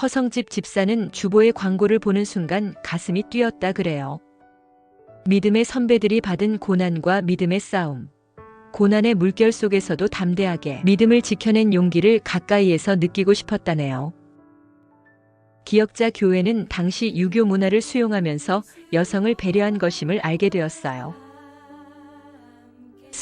허성집 집사는 주보의 광고를 보는 순간 가슴이 뛰었다 그래요. 믿음의 선배들이 받은 고난과 믿음의 싸움. 고난의 물결 속에서도 담대하게 믿음을 지켜낸 용기를 가까이에서 느끼고 싶었다네요. 기역자 교회는 당시 유교 문화를 수용하면서 여성을 배려한 것임을 알게 되었어요.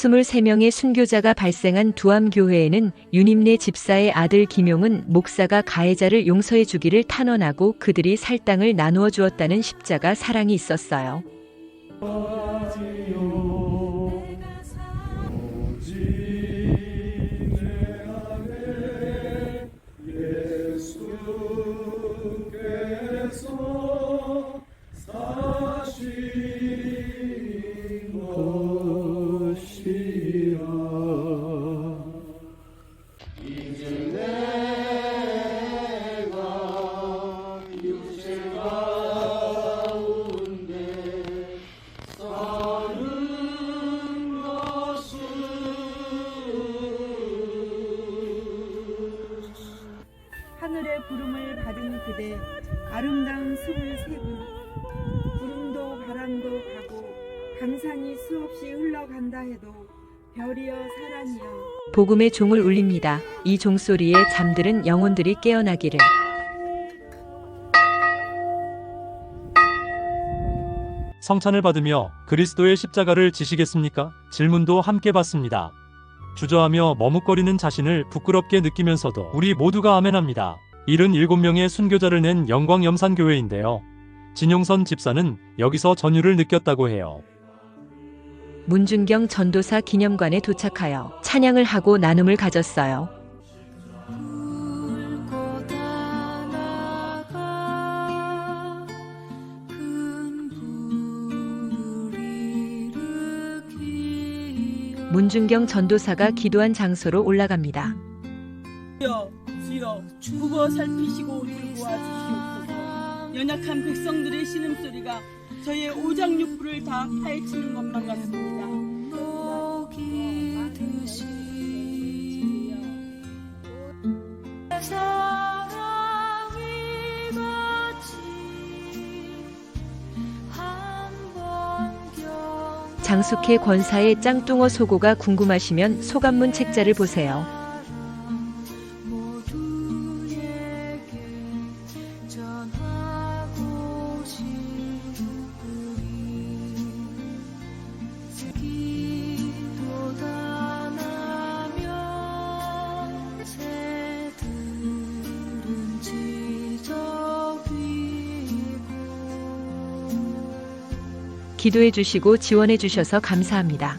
23명의 순교자가 발생한 두암교회에는 유님네 집사의 아들 김용은 목사가 가해자를 용서해 주기를 탄원하고 그들이 살 땅을 나누어 주었다는 십자가 사랑이 있었어요. 부름을 받은 그대 아름다운 스물세분 구름도 바람도 가고 강산이 수없이 흘러간다 해도 별이여 사랑이여 복음의 종을 울립니다. 이 종소리에 잠들은 영혼들이 깨어나기를. 성찬을 받으며 그리스도의 십자가를 지시겠습니까? 질문도 함께 받습니다. 주저하며 머뭇거리는 자신을 부끄럽게 느끼면서도 우리 모두가 아멘합니다. 77명의 순교자를 낸 영광염산교회인데요. 진용선 집사는 여기서 전율을 느꼈다고 해요. 문준경 전도사 기념관에 도착하여 찬양을 하고 나눔을 가졌어요. 문준경 전도사가 기도한 장소로 올라갑니다. 주여 굽어 살피시고 들고 와 주시옵소서 연약한 백성들의 신음소리가 저의 오장육부를 다 파헤치는 것만 같습니다 장숙회 권사의 짱뚱어 소고가 궁금하시면 소감문 책자를 보세요. 기도해 주시고 지원해 주셔서 감사합니다.